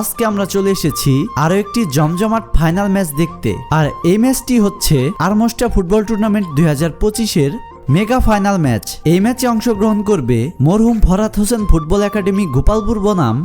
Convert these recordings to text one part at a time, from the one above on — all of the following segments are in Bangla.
আজকে আমরা চলে এসেছি আরও একটি জমজমাট ফাইনাল ম্যাচ দেখতে। আর এই ম্যাচটি হচ্ছে আরমোস্টা ফুটবল টুর্নামেন্ট দুই হাজার পঁচিশের মেগা ফাইনাল ম্যাচ। এই ম্যাচে অংশগ্রহণ করবে মরহুম ফরাত হোসেন ফুটবল একাডেমি গোপালপুর বনাম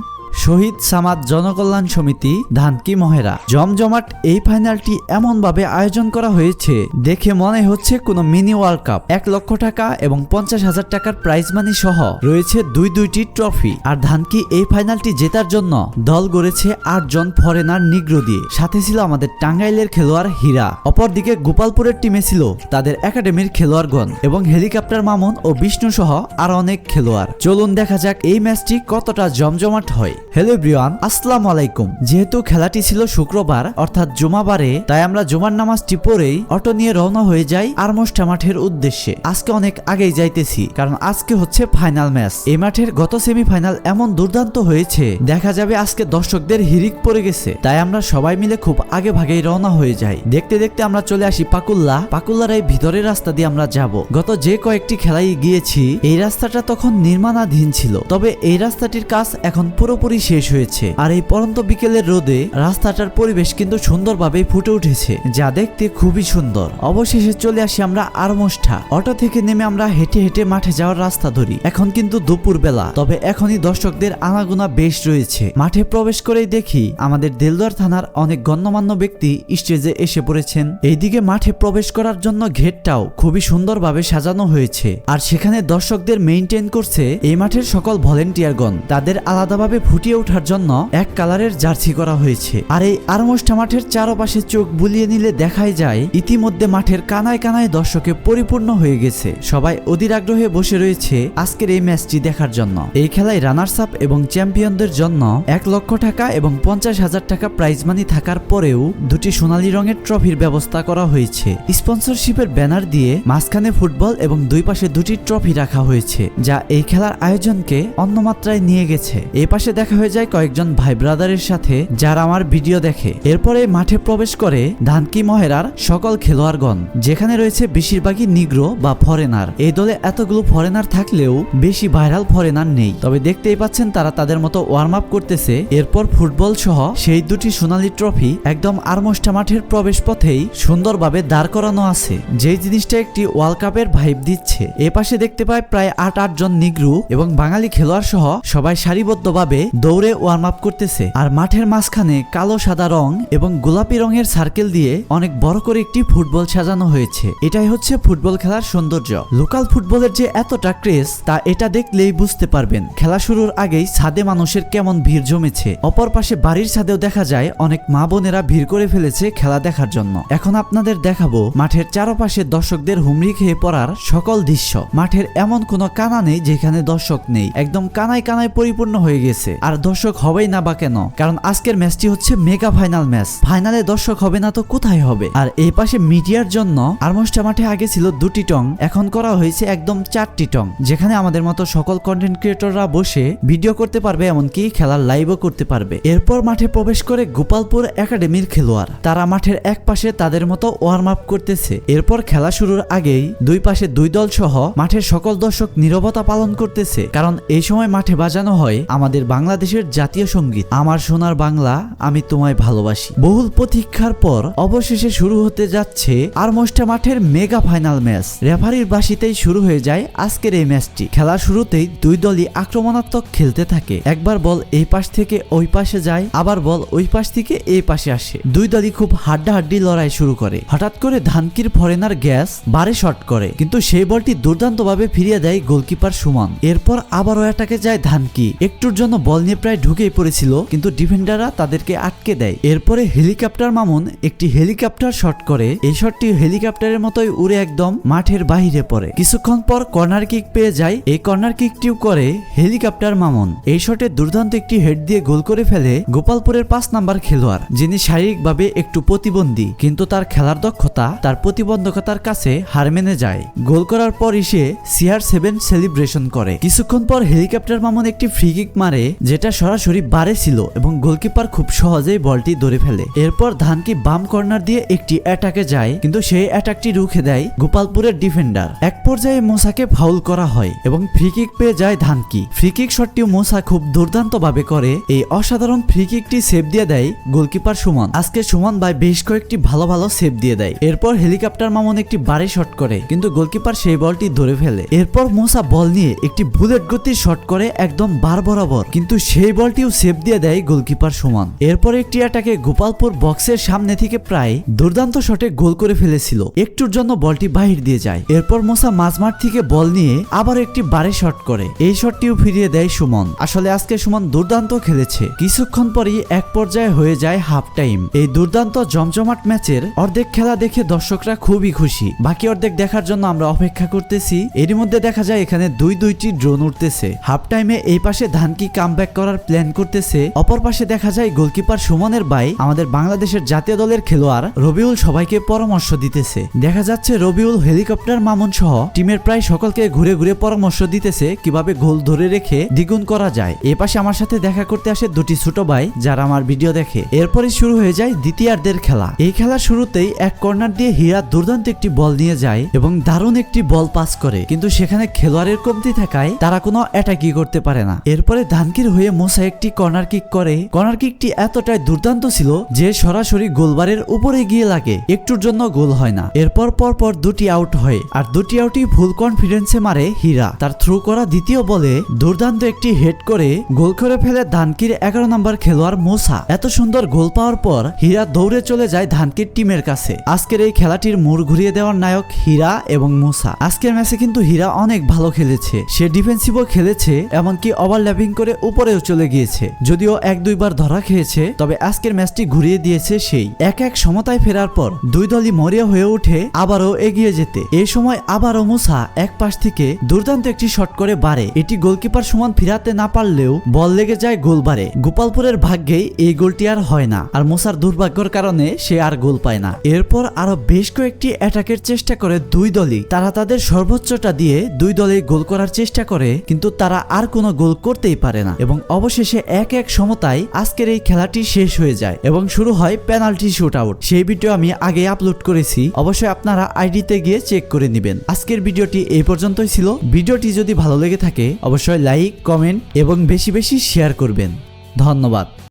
শহীদ সামাদ জনকল্যাণ সমিতি, ধানকি মহেরা। জমজমাট এই ফাইনালটি এমনভাবে আয়োজন করা হয়েছে, দেখে মনে হচ্ছে কোনো মিনি ওয়ার্ল্ড কাপ। এক লক্ষ টাকা এবং পঞ্চাশ হাজার টাকার প্রাইজ মানি সহ রয়েছে দুই দুইটি ট্রফি। আর ধানকি এই ফাইনালটি জেতার জন্য দল গড়েছে আটজন ফরেনার নিগ্রো দিয়ে। সাথে ছিল আমাদের টাঙ্গাইলের খেলোয়াড় হীরা। অপরদিকে গোপালপুরের টিমে ছিল তাদের একাডেমির খেলোয়াড়গণ এবং হেলিকপ্টার মামুন ও বিষ্ণু সহ আর অনেক খেলোয়াড়। চলুন দেখা যাক এই ম্যাচটি কতটা জমজমাট হয়। হ্যালো ব্রিয়ান আসসালামু আলাইকুম যেহেতু খেলাটি ছিল শুক্রবার, অর্থাৎ জুমাবারে, তাই আমরা জুমার নামাজটি পড়েই অটো নিয়ে রওনা হয়ে যাই আরমোস্টা মাঠের উদ্দেশ্যে। আজকে অনেক আগেই যাইতেছি, কারণ আজকে হচ্ছে ফাইনাল ম্যাচ এই মাঠের গত সেমিফাইনাল এমন দুর্দান্ত হয়েছে, দেখা যাবে আজকে দর্শকদের হিরিক পড়ে গেছে। তাই আমরা সবাই মিলে খুব আগে ভাগেই রওনা হয়ে যাই। দেখতে দেখতে আমরা চলে আসি পাকুল্লা। পাকুল্লার এই ভিতরের রাস্তা দিয়ে আমরা যাব। গত যে কয়েকটি খেলাই গিয়েছি, এই রাস্তাটা তখন নির্মাণাধীন ছিল। তবে এই রাস্তাটির কাজ এখন পুরোপুরি শেষ হয়েছে। আর এই পরন্ত বিকেলের রোদে রাস্তাটার পরিবেশ কিন্তু সুন্দরভাবে ফুটে উঠেছে, যা দেখতে খুবই সুন্দর। অবশেষে চলে আসি আমরা আরমোষ্ঠা অটো থেকে নেমে আমরা হেঁটে হেঁটে মাঠে যাওয়ার রাস্তা ধরি। এখন কিন্তু দুপুর বেলা তবে এখনই দর্শকদের আনাগোনা বেশ রয়েছে। মাঠে প্রবেশ করেই দেখি আমাদের দেলদুয়ার থানার অনেক গণ্যমান্য ব্যক্তি স্টেজে এসে পড়েছেন। এইদিকে মাঠে প্রবেশ করার জন্য ঘেরটাও খুবই সুন্দরভাবে সাজানো হয়েছে। আর সেখানে দর্শকদের মেইনটেইন করছে এই মাঠের সকল ভলেন্টিয়ারগণ। তাদের আলাদাভাবে ফুটিয়ে ওঠার জন্য এক কালারের জার্সি করা হয়েছে। আর এই আরমোষ্ঠা মাঠের চারপাশে চোখ বুলিয়ে নিলে দেখাই যায়, ইতিমধ্যে মাঠের কানায় কানায় দর্শকে পরিপূর্ণ হয়ে গেছে। সবাই অধীর আগ্রহে বসে রয়েছে আজকের এই ম্যাচটি দেখার জন্য। এই খেলায় রানার্স আপ এবং চ্যাম্পিয়নদের জন্য এক লক্ষ টাকা এবং পঞ্চাশ হাজার টাকা প্রাইজ মানি থাকার পরেও দুটি সোনালী রঙের ট্রফির ব্যবস্থা করা হয়েছে। স্পন্সরশিপের ব্যানার দিয়ে মাঝখানে ফুটবল এবং দুই পাশে দুটি ট্রফি রাখা হয়েছে, যা এই খেলার আয়োজনকে অন্য মাত্রায় নিয়ে গেছে। এই পাশে দেখা হয়ে যায় কয়েকজন ভাই ব্রাদারের সাথে, যারা আমার ভিডিও দেখে। এরপরে মাঠে প্রবেশ করে ধানকি মহেরার সকল খেলোয়াড়গণ, যেখানে রয়েছে বেশিরভাগই নিগ্রো বা ফরেনার। এই দলে এতগুলো ফরেনার থাকলেও বেশি ভাইরাল ফরেনার নেই। তবে দেখতেই পাচ্ছেন তারা তাদের মতো ওয়ার্ম আপ করতেছে। এরপর ফুটবল সহ সেই দুটি সোনালী ট্রফি একদম আরমোষ্ঠা মাঠের প্রবেশ পথেই সুন্দরভাবে দাঁড় করানো আছে। যেই জিনিসটা একটি ওয়ার্ল্ড কাপের ভাইব দিচ্ছে। এ পাশে দেখতে পাই প্রায় আট আট জন নিগ্রু এবং বাঙালি খেলোয়াড় সহ সবাই সারিবদ্ধভাবে দৌড়ে ওয়ার্ম আপ করতেছে। আর মাঠের মাঝখানে কালো সাদা রং এবং গোলাপি রঙের সার্কেল দিয়ে অনেক বড় করে একটি ফুটবল সাজানো হয়েছে। এটাই হচ্ছে ফুটবল খেলার সৌন্দর্য। লোকাল ফুটবলের যে এতটা ক্রেজ তা এটা দেখলেই বুঝতে পারবেন। খেলা শুরুর আগেই ছাদে মানুষের কেমন ভিড় জমেছে। অপর পাশে বাড়ির ছাদেও দেখা যায়, অনেক মা বোনেরা ভিড় করে ফেলেছে খেলা দেখার জন্য। এখন আপনাদের দেখাবো মাঠের চারপাশে দর্শকদের হুমড়ি খেয়ে পড়ার সকল দৃশ্য। মাঠের এমন কোনো কানা নেই যেখানে দর্শক নেই। একদম কানায় কানায় পরিপূর্ণ হয়ে গেছে। আর দর্শক হবেই না বা কেন? কারণ আজকের ম্যাচটি হচ্ছে মেগা ফাইনাল ম্যাচ। ফাইনালে দর্শক হবে না তো কোথায় হবে? আর এই পাশে মিডিয়ার জন্য আরমোস্টা মাঠে আগে ছিল দুটি টং, এখন করা হয়েছে একদম চারটি টং। যেখানে আমাদের মতো সকল কন্টেন্ট ক্রিয়েটররা বসে ভিডিও করতে পারবে, এমনকি খেলার লাইভও করতে পারবে। এরপর মাঠে প্রবেশ করে গোপালপুর একাডেমির খেলোয়াড়। তারা মাঠের এক পাশে তাদের মতো ওয়ার্ম আপ করতেছে। এরপর খেলা শুরুর আগেই দুই পাশে দুই দল সহ মাঠের সকল দর্শক নীরবতা পালন করতেছে। কারণ এই সময় মাঠে বাজানো হয় আমাদের বাংলাদেশের জাতীয় সংগীত। আমার সোনার বাংলা, আমি তোমায় ভালোবাসি। বহুল প্রতীক্ষার পর অবশেষে শুরু হতে যাচ্ছে আরমোস্টা মাঠের মেগা ফাইনাল ম্যাচ। রেফারির বাসিতেই শুরু হয়ে যায় আজকের এই ম্যাচটি। খেলা শুরুতেই দুই দলই আক্রমণাত্মক খেলতে থাকে। একবার বল এই পাশ থেকে ওই পাশে যায়, আবার বল ওই পাশ থেকে এই পাশে আসে। দুই দলই খুব হাড্ডাহাড্ডি লড়াই শুরু করে। হঠাৎ করে ধানকির ফরেনার গ্যাস বারে শট করে। কিন্তু সেই বলটি দুর্দান্তভাবে ফিরিয়ে দেয় গোলকিপার সুমন। এরপর আবারও অ্যাটাকে যায় ধানকি। একটুর জন্য বল নিয়ে প্রায় ঢুকেই পড়েছিল, কিন্তু ডিফেন্ডাররা তাদেরকে আটকে দেয়। এরপরে হেলিকপ্টার মামুন একটি হেলিকপ্টার শট করে। এই শটটি হেলিকপ্টারের মতোই উড়ে একদম মাঠের বাহিরে পড়ে। কিছুক্ষণ পর কর্নার কিক পেয়ে যায়। এই কর্নার কিকটিও করে হেলিকপ্টার মামুন। এই শটে দুর্দান্ত একটি হেড দিয়ে গোল করে ফেলে গোপালপুরের পাঁচ নাম্বার খেলোয়াড়, যিনি শারীরিকভাবে একটু প্রতিবন্ধী, কিন্তু তার খেলার দক্ষতা, তার প্রতিবন্ধকতার কাছে হার মেনে যায়। গোল করার পর এসে সিআর সেভেন সেলিব্রেশন করে। কিছুক্ষণ পর হেলিকপ্টার মামুন একটি ফ্রি কিক মারে, যেটা যেটা সরাসরি বারে ছিল এবং গোলকিপার খুব সহজেই বলটি ধরে ফেলে। এরপর ধানকি বাম কর্নার দিয়ে একটি অ্যাটাকে যায়, কিন্তু সেই অ্যাটাকটি রুখে দেয় গোপালপুরের ডিফেন্ডার এক পর্যায়ে মোসাকে ফাউল করা হয় এবং ফ্রি কিক পেয়ে যায় ধানকি। ফ্রি কিক শটটিও মোসা খুব দুর্দান্তভাবে করে। এই অসাধারণ ফ্রি কিকটি সেভ দিয়ে দেয় গোলকিপার সুমন। আজকে সুমন ভাই বেশ কয়েকটি ভালো ভালো সেভ দিয়ে দেয়। এরপর হেলিকপ্টার মামুন একটি বারে শট করে, কিন্তু গোলকিপার সেই বলটি ধরে ফেলে। এরপর মোসা বল নিয়ে একটি বুলেট গতির শট করে একদম বার বরাবর, কিন্তু সেই বলটিও সেভ দিয়ে দেয় গোলকিপার সুমন। এরপর একটি অ্যাটাকে গোপালপুর বক্সের সামনে থেকে প্রায় দুর্দান্ত শটে গোল করে ফেলেছিল। একটুর জন্য বলটি বাহির দিয়ে যায়। এরপর মোসা মাঝমাঠ থেকে বল নিয়ে আবার একটি বারে শট করে। এই শটটিও ফিরিয়ে দেয় সুমন। আসলে আজকে সুমন দুর্দান্ত খেলেছে। কিছুক্ষণ পরই এক পর্যায়ে হয়ে যায় হাফ টাইম এই দুর্দান্ত জমজমাট ম্যাচের অর্ধেক খেলা দেখে দর্শকরা খুবই খুশি। বাকি অর্ধেক দেখার জন্য আমরা অপেক্ষা করতেছি। এরই মধ্যে দেখা যায় এখানে দুই দুইটি ড্রোন উঠতেছে। হাফ টাইমে এই পাশে ধানকি কাম করার প্ল্যান করতেছে। অপর পাশে দেখা যায় গোলকিপার সুমনের ভাই আমাদের বাংলাদেশের জাতীয় দলের খেলোয়াড় রবিউল সবাইকে পরামর্শ দিতেছে। দেখা যাচ্ছে রবিউল, হেলিকপ্টার, মামুন সহ টিমের প্রায় সকলকে ঘুরে ঘুরে পরামর্শ দিতেছে কীভাবে গোল ধরে রেখে দ্বিগুণ করা যায়। এ পাশে আমার সাথে দেখা করতে আসে দুটি ছোট ভাই যারা আমার ভিডিও দেখে। এরপরে শুরু হয়ে যায় দ্বিতীয়ার্ধের খেলা। এই খেলার শুরুতেই এক কর্নার দিয়ে হীরা দুর্দান্ত একটি বল নিয়ে যায় এবং দারুণ একটি বল পাস করে। কিন্তু সেখানে খেলোয়াড়ের কমতি থাকায় তারা কোনো অ্যাটাকই করতে পারে না। এরপরে ধানকির হয়ে মোসা একটি কর্নার কিক করে। কর্নার কিকটি এতটাই দুর্দান্ত ছিল যে সরাসরি গোলবারের উপরে গিয়ে লাগে। একটুর জন্য গোল হয় না। এরপর পর পর দুটি আউট হয় আর দুটি আউটই ফুল কনফিডেন্সে মারে হীরা। তার থ্রু করা দ্বিতীয় বলে দুর্দান্ত একটি হেড করে গোল করে ফেলে ধানকির এগারো নম্বর খেলোয়াড় মোসা। এত সুন্দর গোল পাওয়ার পর হীরা দৌড়ে চলে যায় ধানকির টিমের কাছে। আজকের এই খেলাটির মোড় ঘুরিয়ে দেওয়ার নায়ক হীরা এবং মুসা। আজকের ম্যাচে কিন্তু হীরা অনেক ভালো খেলেছে। সে ডিফেন্সিভও খেলেছে, এমনকি ওভারল্যাপিং করে উপরেও চলে গিয়েছে। যদিও এক দুইবার ধরা খেয়েছে, তবে আজকের ম্যাচটি ঘুরিয়ে দিয়েছে সেই। এক এক সমতায় ফেরার পর দুই দলই মরিয়া হয়ে ওঠে আবারও এগিয়ে যেতে। এই সময় আবারও মুসা এক পাশ থেকে দুর্দান্ত একটি শট করে বাড়ে। এটি গোলকিপার সমান ফিরাতে না পারলেও বল লেগে যায় গোল বারে গোপালপুরের ভাগ্যেই এই গোলটি আর হয় না। আর মুসার দুর্ভাগ্যের কারণে সে আর গোল পায় না। এরপর আরও বেশ কয়েকটি অ্যাটাকের চেষ্টা করে দুই দলই। তারা তাদের সর্বোচ্চটা দিয়ে দুই দলে গোল করার চেষ্টা করে, কিন্তু তারা আর কোনো গোল করতেই পারে না। এবং অবশেষে এক এক সমতায় আজকের এই খেলাটি শেষ হয়ে যায় এবং শুরু হয় পেনাল্টি শুট আউট সেই ভিডিও আমি আগে আপলোড করেছি, অবশ্যই আপনারা আইডিতে গিয়ে চেক করে নেবেন। আজকের ভিডিওটি এই পর্যন্তই ছিল। ভিডিওটি যদি ভালো লেগে থাকে, অবশ্যই লাইক, কমেন্ট এবং বেশি বেশি শেয়ার করবেন। ধন্যবাদ।